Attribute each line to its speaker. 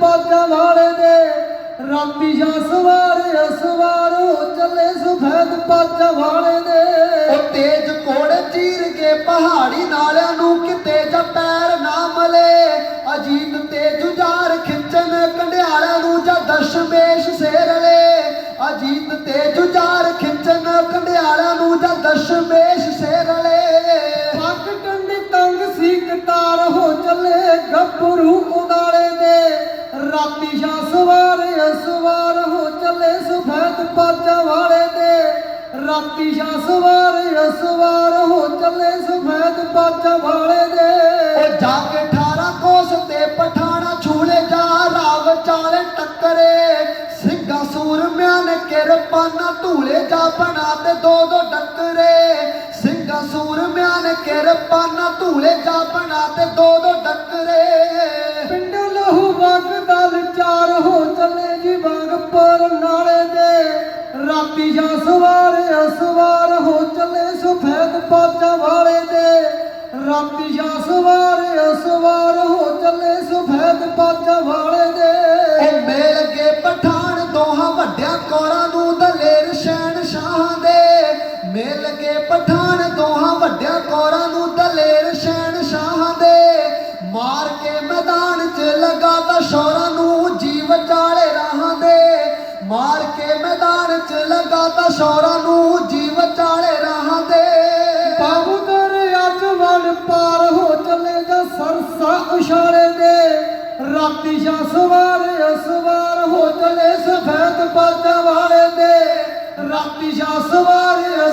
Speaker 1: ਬਾਜਾਂ ਵਾਲੇ ਦੇ। ਰਾਤੀ ਜਾਂ ਸਵਾਰੇ ਅਸਵਾਰ ਹੋ ਚੱਲੇ ਸਫੈਦ ਬਾਜਾਂ ਵਾਲੇ ਦੇ।
Speaker 2: ਉਹ ਤੇਜ ਕੋੜੇ ਚੀਰ ਕੇ ਪਹਾੜੀ ਨਾਲਿਆਂ ਨੂੰ ਕਿਤੇ ਜਾ ਪੈਰ ਨਾ ਮਲੇ। ਅਜੀਤ ਤੇ ਜੁਝਾਰ ਖਿੱਚਣ ਕੰਡਿਆਲਿਆਂ ਨੂੰ ਜਾਂ ਦਸ਼ਮੇਸ਼ ਸੇਰਲੇ ਅਜੀਤ ਤੇ ਜੁਝਾਰ ਖਿੱਚਣ ਕੰਡਿਆਲਿਆਂ ਨੂੰ ਜਾਂ ਦਸ਼ਮੇਸ਼ ਸੇਰਲੇ
Speaker 1: ਪੱਗ ਡੰਡੀ ਤੰਗ ਸੀ ਕਟਾਰ ਹੋ ਚੱਲੇ ਗੱਭਰੂ ਸਫੈਦ ਬਾਜਾਂ ਵਾਲੇ ਦੇ ਰਾਤੀ ਜਾਂ ਸਵਾਰੇ ਅਸਵਾਰ ਹੋ ਚੱਲੇ ਸਫੈਦ ਬਾਜਾਂ ਵਾਲੇ ਦੇ।
Speaker 2: ਉਹ ਜਾ ਕੇ 18 ਕੋਸ ਤੇ ਪਠਾਣਾ ਛੂਲੇ ਜਾ ਰਾਵ ਚਾਲੇ ਟੱਕਰੇ। ਸਿੰਘਾਂ ਸੂਰਮਿਆਂ ਨੇ ਕਿਰਪਾਨਾ ਧੂਲੇ ਜਾ ਬਣਾ ਤੇ ਦੋ ਦੋ ਡੱਕਰੇ। ਸਿੰਘਾਂ ਸੂਰਮਿਆਂ ਨੇ ਕਿਰਪਾਨਾ ਧੂਲੇ ਜਾ ਬਣਾ ਤੇ ਦੋ ਦੋ ਡੱਕਰੇ।
Speaker 1: ਪਿੰਡ ਲਹੂ ਵਗਦਾ ਚਾਰ ਹੋ ਚੱਲੇ ਜੀ ਵਾਂਗ ਪਰ ਨਾਲੇ। ਰਾਤੀ ਜਾਂ ਸਵਾਰੇ ਅਸਵਾਰ ਹੋ ਚੱਲੇ ਸਫੈਦ ਬਾਜਾਂ ਵਾਲੇ ਦੇ। ਰਾਤੀ ਜਾਂ ਸਵਾਰੇ ਅਸਵਾਰ ਹੋ ਚੱਲੇ ਸਫੈਦ ਬਾਜਾਂ ਵਾਲੇ ਦੇ।
Speaker 2: ਉਹ ਮੇਲ ਕੇ ਪਠਾਨ, ਦੋਹਾਂ ਵੱਡਿਆਂ ਕੋਰਾਂ ਨੂੰ ਦਲੇਰ ਸ਼ਹਿਨ ਸ਼ਾਹਾਂ ਦੇ। ਮੇਲ ਕੇ ਪਠਾਨ ਮਾਰ ਕੇ ਮੈਦਾਨ 'ਚ ਲਗਾ ਤਾ ਨੂੰ ਜੀਵ ਚਾਲੇ ਰਾਹਾਂ ਦੇ
Speaker 1: ਬਾਬੂ ਦਰ ਅੱਜ ਵਣ ਪਾਰ ਹੋ ਚਲੇ ਜਾਂ ਸਰਸਾ ਉਸ਼ਾਰੇ ਦੇ। ਰਾਤੀ ਜਾਂ ਸਵਾਰੇ ਸਵਾਰ ਹੋ ਚਲੇ ਸਫੈਦ ਬਾਜਾਂ ਵਾਲੇ ਦੇ। ਰਾਤੀ ਜਾਂ ਸਵਾਰੇ